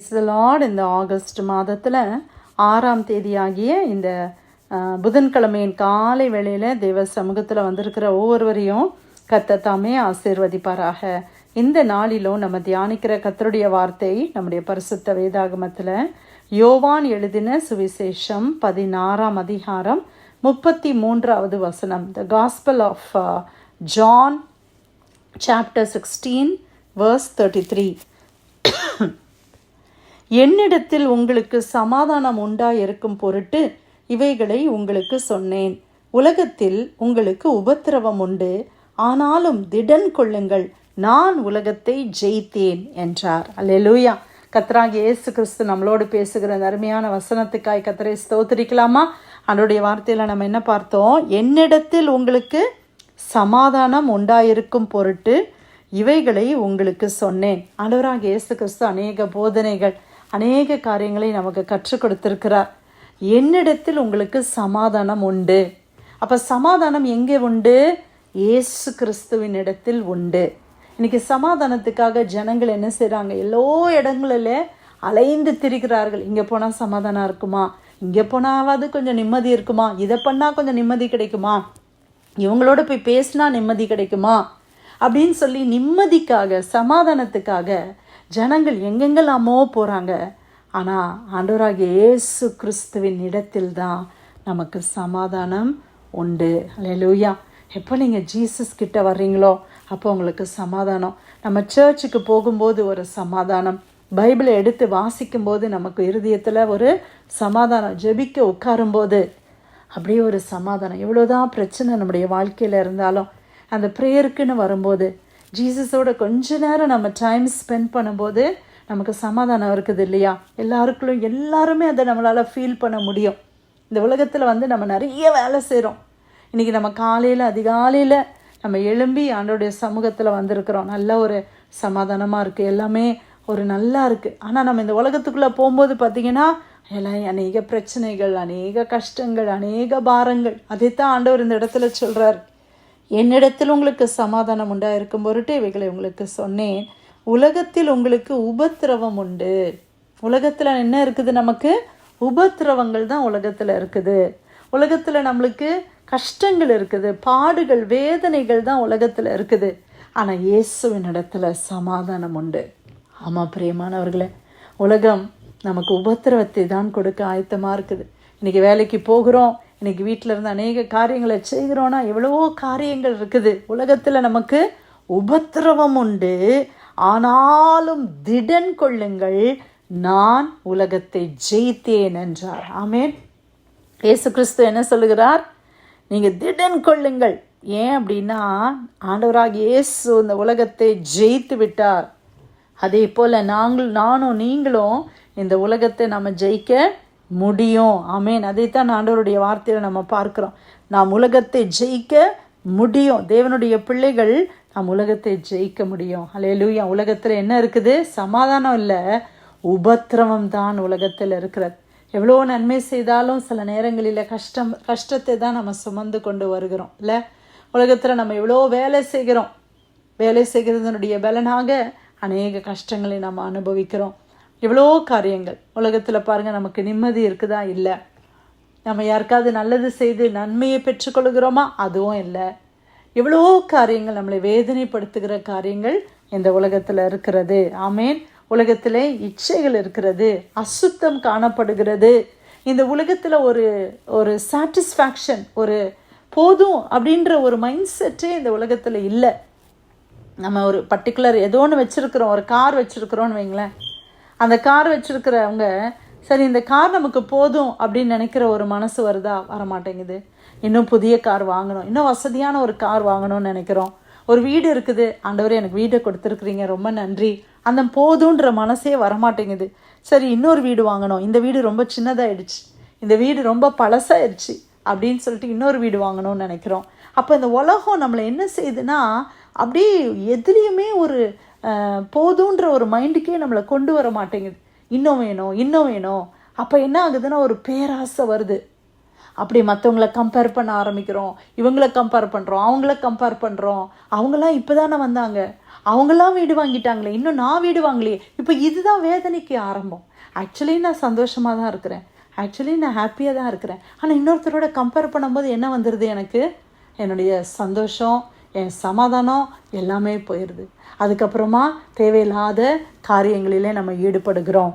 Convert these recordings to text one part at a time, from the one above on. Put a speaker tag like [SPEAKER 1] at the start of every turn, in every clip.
[SPEAKER 1] இஸ்லாட் இந்த ஆகஸ்ட் மாதத்தில் ஆறாம் தேதியாகிய இந்த புதன்கிழமையின் காலை வேளையில் தேவ சமூகத்தில் வந்திருக்கிற ஒவ்வொருவரையும் கத்த தாமே ஆசீர்வதிப்பாராக. இந்த நாளிலும் நம்ம தியானிக்கிற கத்தருடைய வார்த்தை நம்முடைய பரிசுத்த வேதாகமத்தில் யோவான் எழுதின சுவிசேஷம் பதினாறாம் அதிகாரம் முப்பத்தி மூன்றாவது வசனம். The gospel of John chapter sixteen verse thirty three என்னிடத்தில் உங்களுக்கு சமாதானம் உண்டாயிருக்கும் பொருட்டு இவைகளை உங்களுக்கு சொன்னேன். உலகத்தில் உங்களுக்கு உபத்திரவம் உண்டு. ஆனாலும் திடன் கொள்ளுங்கள். நான் உலகத்தை ஜெயித்தேன் என்றார். அல்லேலூயா கத்ராகி இயேசு கிறிஸ்து நம்மளோடு பேசுகிற அருமையான வசனத்துக்காய் கத்திரை ஸ்தோத்திரிக்கலாமா? அதனுடைய வார்த்தையில் நம்ம என்ன பார்த்தோம்? என்னிடத்தில் உங்களுக்கு சமாதானம் உண்டாயிருக்கும் பொருட்டு இவைகளை உங்களுக்கு சொன்னேன். ஆண்டவராக இயேசு கிறிஸ்து அநேக போதனைகள். அநேக காரியங்களை நமக்கு கற்றுக் கொடுத்திருக்கிறார். என்னிடத்தில் உங்களுக்கு சமாதானம் உண்டு. அப்போ சமாதானம் எங்கே உண்டு? இயேசு கிறிஸ்துவின் இடத்தில் உண்டு. இன்னைக்கு சமாதானத்துக்காக ஜனங்கள் என்ன செய்கிறாங்க எல்லோ இடங்களில் அலைந்து திரிகிறார்கள். இங்கே போனால் சமாதானம் இருக்குமா? இங்கே போனாவது கொஞ்சம் நிம்மதி இருக்குமா? இதை பண்ணால் கொஞ்சம் நிம்மதி கிடைக்குமா? இவங்களோட போய் பேசினா நிம்மதி கிடைக்குமா? அப்படின்னு சொல்லி நிம்மதிக்காக சமாதானத்துக்காக ஜனங்கள் எங்கெங்கெல்லாமோ போகிறாங்க ஆனால் ஆண்டவராகிய இயேசு கிறிஸ்துவின் இடத்தில் தான் நமக்கு சமாதானம் உண்டு. அலையலூயா எப்போ நீங்கள் ஜீசஸ் கிட்ட வர்றீங்களோ அப்போ உங்களுக்கு சமாதானம். நம்ம சர்ச்சுக்கு போகும்போது ஒரு சமாதானம். பைபிளை எடுத்து வாசிக்கும்போது நமக்கு இருதயத்தில் ஒரு சமாதானம். ஜெபிக்க உட்காரும்போது அப்படியே ஒரு சமாதானம். எவ்வளோதான் பிரச்சனை நம்முடைய வாழ்க்கையில் இருந்தாலும் அந்த ப்ரேயருக்குன்னு வரும்போது ஜீசஸோட கொஞ்ச நேரம் நம்ம டைம் ஸ்பெண்ட் பண்ணும்போது நமக்கு சமாதானம் இருக்குது இல்லையா? எல்லாருக்குள்ளும் எல்லாருமே அதை நம்மளால் ஃபீல் பண்ண முடியும். இந்த உலகத்தில் வந்து நம்ம நிறைய வேலை செய்கிறோம் இன்றைக்கி நம்ம காலையில் அதிகாலையில் நம்ம எழும்பி ஆண்டோடைய சமூகத்தில் வந்திருக்கிறோம். நல்ல ஒரு சமாதானமாக இருக்குது எல்லாமே ஒரு நல்லா இருக்குது ஆனால் நம்ம இந்த உலகத்துக்குள்ளே போகும்போது பார்த்திங்கன்னா எல்லாம் அநேக பிரச்சனைகள் அநேக கஷ்டங்கள் அநேக பாரங்கள். அதைத்தான் ஆண்டவர் இந்த இடத்துல சொல்கிறார் என்னிடத்தில் உங்களுக்கு சமாதானம் உண்டாயிருக்கும் பொருட்டு இவைகளை உங்களுக்கு சொன்னேன். உலகத்தில் உங்களுக்கு உபத்திரவம் உண்டு. உலகத்தில் என்ன இருக்குது நமக்கு? உபத்திரவங்கள் தான் உலகத்தில் இருக்குது. உலகத்தில் நம்மளுக்கு கஷ்டங்கள் இருக்குது. பாடுகள் வேதனைகள் தான் உலகத்தில் இருக்குது. ஆனால் இயேசுவின் இடத்துல சமாதானம் உண்டு. ஆமாம் பிரியமானவர்களே. உலகம் நமக்கு உபத்திரவத்தை தான் கொடுக்க ஆயத்தமாக இருக்குது. இன்றைக்கி வேலைக்கு போகிறோம். இன்றைக்கி வீட்டில் இருந்து அநேக காரியங்களை செய்கிறோன்னா எவ்வளவோ காரியங்கள் இருக்குது. உலகத்தில் நமக்கு உபத்திரவம் உண்டு. ஆனாலும் திடன் கொள்ளுங்கள் நான் உலகத்தை ஜெயித்தேன் என்றார். ஆமேன். இயேசு கிறிஸ்து என்ன சொல்லுகிறார்? நீங்கள் திடன் கொள்ளுங்கள். ஏன் அப்படின்னா ஆண்டவராக இயேசு இந்த உலகத்தை ஜெயித்து விட்டார். அதே போல் நாங்கள் நானும் நீங்களும் இந்த உலகத்தை நம்ம ஜெயிக்க முடியும். ஆமேன். அதைத்தான் ஆண்டவருடைய வார்த்தையில் நம்ம பார்க்குறோம். நாம் உலகத்தை ஜெயிக்க முடியும். தேவனுடைய பிள்ளைகள் நாம் உலகத்தை ஜெயிக்க முடியும். அல்லேலூயா உலகத்தில் என்ன இருக்குது? சமாதானம் இல்லை. உபத்திரவம் தான் உலகத்தில் இருக்கிறது. எவ்வளோ நன்மை செய்தாலும் சில நேரங்களில் கஷ்டம் கஷ்டத்தை தான் நம்ம சுமந்து கொண்டு வருகிறோம். இல்லை? உலகத்தில் நம்ம எவ்வளோ வேலை செய்கிறோம். வேலை செய்கிறதனுடைய பலனாக அநேக கஷ்டங்களை நம்ம அனுபவிக்கிறோம். எவ்வளோ காரியங்கள். உலகத்தில் பாருங்கள் நமக்கு நிம்மதி இருக்குதா? இல்லை. நம்ம யாருக்காவது நல்லது செய்து நன்மையை பெற்றுக்கொள்கிறோமா? அதுவும் இல்லை. எவ்வளோ காரியங்கள் நம்மளை வேதனைப்படுத்துகிற காரியங்கள் இந்த உலகத்தில் இருக்கிறது. ஆமேன். உலகத்திலே இச்சைகள் இருக்கிறது. அசுத்தம் காணப்படுகிறது. இந்த உலகத்தில் ஒரு ஒரு சாட்டிஸ்ஃபேக்ஷன் ஒரு போதும் அப்படின்ற ஒரு மைண்ட் செட்டே இந்த உலகத்தில் இல்லை. நம்ம ஒரு பர்டிகுலர் ஏதோ ஒன்று வச்சுருக்குறோம் ஒரு கார் வச்சுருக்குறோன்னு வைங்களேன். அந்த கார் வச்சுருக்கிறவங்க சரி இந்த கார் நமக்கு போதும் அப்படின்னு நினைக்கிற ஒரு மனசு வருதா? வர மாட்டேங்குது இன்னும் புதிய கார் வாங்கணும். இன்னும் வசதியான ஒரு கார் வாங்கணும்னு நினைக்கிறோம். ஒரு வீடு இருக்குது. ஆண்டவர் எனக்கு வீடை கொடுத்துருக்குறீங்க. ரொம்ப நன்றி. அந்த போதுன்ற மனசே வரமாட்டேங்குது. சரி இன்னொரு வீடு வாங்கணும். இந்த வீடு ரொம்ப சின்னதாகிடுச்சு இந்த வீடு ரொம்ப பழசாயிடுச்சு அப்படின்னு சொல்லிட்டு இன்னொரு வீடு வாங்கணும்னு நினைக்கிறோம். அப்போ இந்த உலகம் நம்மளை என்ன செய்யுதுன்னா அப்படியே எதுலேயுமே ஒரு போதுன்ற ஒரு மைண்டுக்கே நம்மளை கொண்டு வர மாட்டேங்குது. இன்னும் வேணும் இன்னும் வேணும். அப்போ என்ன ஆகுதுன்னா ஒரு பேராசை வருது. அப்படி மற்றவங்கள கம்பேர் பண்ண ஆரம்பிக்கிறோம். இவங்கள கம்பேர் பண்ணுறோம் அவங்கள கம்பேர் பண்ணுறோம் அவங்களாம் இப்போ தானே வந்தாங்க. அவங்களாம் வீடு வாங்கிட்டாங்களே. இன்னும் நான் வீடு வாங்கலையே. இப்போ இதுதான் வேதனைக்கு ஆரம்பம். ஆக்சுவலி நான் சந்தோஷமாக தான் இருக்கிறேன். ஆக்சுவலி நான் ஹாப்பியாக தான் இருக்கிறேன். ஆனால் இன்னொருத்தரோட கம்பேர் பண்ணும்போது என்ன வந்துடுது எனக்கு? என்னுடைய சந்தோஷம் என் சமாதானம் எல்லாமே போயிடுது அதுக்கப்புறமா தேவையில்லாத காரியங்களிலே நம்ம ஈடுபடுகிறோம்.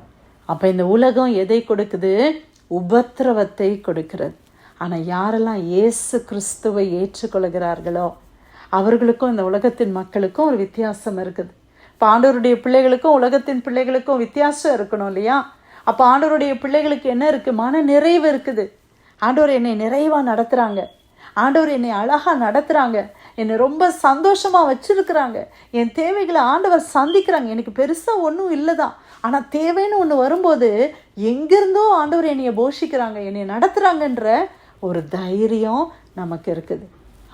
[SPEAKER 1] அப்போ இந்த உலகம் எதை கொடுக்குது? உபத்திரவத்தை கொடுக்கிறது. ஆனால் யாரெல்லாம் இயேசு கிறிஸ்துவை ஏற்றுக்கொள்கிறார்களோ அவர்களுக்கும் இந்த உலகத்தின் மக்களுக்கும் ஒரு வித்தியாசம் இருக்குது. இப்போ ஆண்டவருடைய பிள்ளைகளுக்கும் உலகத்தின் பிள்ளைகளுக்கும் வித்தியாசம் இருக்கணும் இல்லையா? அப்போ ஆண்டவருடைய பிள்ளைகளுக்கு என்ன இருக்குது மன நிறைவு இருக்குது. ஆண்டவர் என்னை நிறைவாக நடத்துகிறாங்க ஆண்டவர் என்னை அழகாக நடத்துகிறாங்க என்னை ரொம்ப சந்தோஷமாக வச்சுருக்குறாங்க. என் தேவைகளை ஆண்டவர் சந்திக்கிறாங்க. எனக்கு பெருசாக ஒன்றும் இல்லை தான் ஆனால் தேவைன்னு ஒன்று வரும்போது எங்கேருந்தோ ஆண்டவர் என்னையை போஷிக்கிறாங்க என்னை நடத்துகிறாங்கன்ற ஒரு தைரியம் நமக்கு இருக்குது.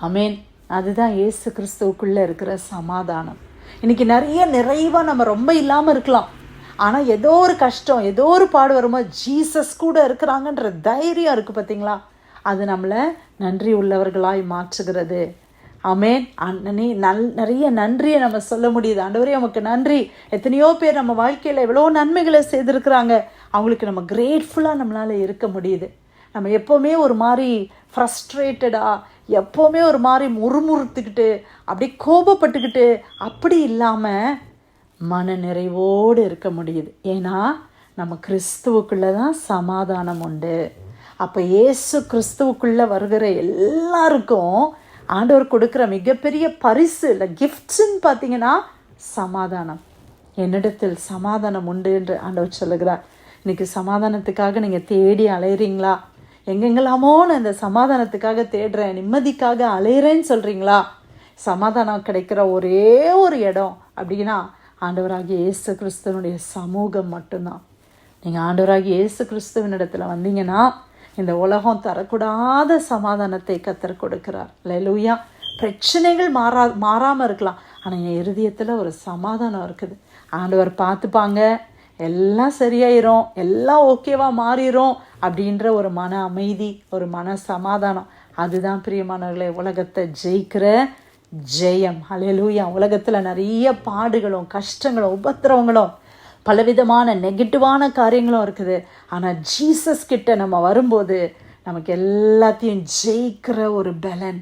[SPEAKER 1] அமேன் அதுதான் ஏசு கிறிஸ்துவுக்குள்ளே இருக்கிற சமாதானம். இன்னைக்கு நிறைய நிறைவாக நம்ம ரொம்ப இல்லாமல் இருக்கலாம். ஆனால் ஏதோ ஒரு கஷ்டம் ஏதோ ஒரு பாடு வரும்போது ஜீசஸ் கூட இருக்கிறாங்கன்ற தைரியம் இருக்குது பார்த்தீங்களா அது நம்மளை நன்றி உள்ளவர்களாய் மாற்றுகிறது. அமேன் அண்ணனே நல் நிறைய நன்றியை நம்ம சொல்ல முடியுது. ஆண்டவரே நமக்கு நன்றி. எத்தனையோ பேர் நம்ம வாழ்க்கையில் எவ்வளோ நன்மைகளை செய்திருக்கிறாங்க. அவங்களுக்கு நம்ம கிரேட்ஃபுல்லாக நம்மளால் இருக்க முடியுது. நம்ம எப்போவுமே ஒரு மாதிரி ஃப்ரஸ்ட்ரேட்டடாக எப்போவுமே ஒரு மாதிரி முறுமுறுத்துக்கிட்டு அப்படி கோபப்பட்டுக்கிட்டு அப்படி இல்லாமல் மன நிறைவோடு இருக்க முடியுது. ஏன்னா நம்ம கிறிஸ்துவுக்குள்ளே தான் சமாதானம் உண்டு. அப்போ இயேசு கிறிஸ்துவுக்குள்ளே வருகிற எல்லாருக்கும் ஆண்டவர் கொடுக்குற மிகப்பெரிய பரிசு இல்லை கிஃப்ட்ஸுன்னு பார்த்தீங்கன்னா சமாதானம். என்னிடத்தில் சமாதானம் உண்டு என்று ஆண்டவர் சொல்லுகிறார். இன்னைக்கு சமாதானத்துக்காக நீங்கள் தேடி அலையிறீங்களா? எங்கெங்கெல்லாமோ நான் இந்த சமாதானத்துக்காக தேடுறேன் நிம்மதிக்காக அலையிறேன்னு சொல்கிறீங்களா சமாதானம் கிடைக்கிற ஒரே ஒரு இடம் அப்படின்னா ஆண்டவராகிய இயேசு கிறிஸ்துவனுடைய சமூகம் மட்டும்தான். நீங்கள் ஆண்டவராகிய இயேசு கிறிஸ்துவனிடத்தில் வந்தீங்கன்னா இந்த உலகம் தரக்கூடாத சமாதானத்தை கத்தர் கொடுக்கிறார். லூயா பிரச்சனைகள் மாறா மாறாமல் இருக்கலாம். ஆனால் என் இருதயத்தில் ஒரு சமாதானம் இருக்குது. ஆண்டவர் பார்த்துப்பாங்க. எல்லாம் சரியாயிரும். எல்லாம் ஓகேவா மாறிடும் அப்படின்ற ஒரு மன அமைதி ஒரு மன சமாதானம். அதுதான் பிரியமானவர்களே உலகத்தை ஜெயிக்கிற ஜெயம். அலையலூயா உலகத்தில் நிறைய பாடுகளும் கஷ்டங்களும் உபத்திரவங்களும் பலவிதமான நெகட்டிவான காரியங்களும் இருக்குது. ஆனால் ஜீசஸ் கிட்ட நம்ம வரும்போது நமக்கு எல்லாத்தையும் ஜெயிக்கிற ஒரு பலன்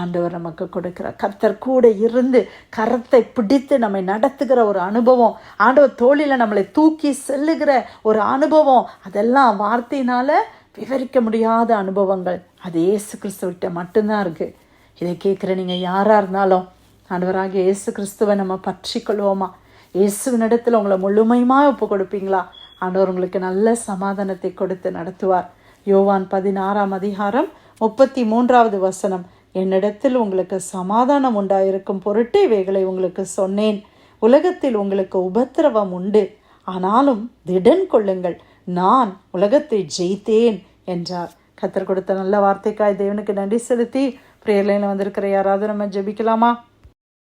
[SPEAKER 1] ஆண்டவர் நமக்கு கொடுக்குற. கர்த்தர் கூட இருந்து கரத்தை பிடித்து நம்மை நடத்துகிற ஒரு அனுபவம் ஆண்டவர் தோளில் நம்மளை தூக்கி செல்லுகிற ஒரு அனுபவம் அதெல்லாம் வார்த்தையினால் விவரிக்க முடியாத அனுபவங்கள். அது ஏசு கிறிஸ்துவிட்ட மட்டும்தான் இருக்குது இதை கேட்குற நீங்கள் யாராக இருந்தாலும் ஆண்டவராக இயேசு கிறிஸ்துவை நம்ம பற்றி கொள்வோமா இயேசுவினிடத்தில் உங்களை முழுமையுமாக ஒப்பு கொடுப்பீங்களா? ஆண்டவர் உங்களுக்கு நல்ல சமாதானத்தை கொடுத்து நடத்துவார். யோவான் பதினாறாம் அதிகாரம் முப்பத்தி மூன்றாவது வசனம். என்னிடத்தில் உங்களுக்கு சமாதானம் உண்டாயிருக்கும் பொருட்டு இவைகளை உங்களுக்கு சொன்னேன். உலகத்தில் உங்களுக்கு உபத்திரவம் உண்டு. ஆனாலும் திடன் கொள்ளுங்கள். நான் உலகத்தை ஜெயித்தேன் என்றார். கத்தர் கொடுத்த நல்ல வார்த்தைக்காய் தேவனுக்கு நன்றி செலுத்தி பிரேர்லைனில் வந்திருக்கிற யாராவது நம்ம ஜெபிக்கலாமா?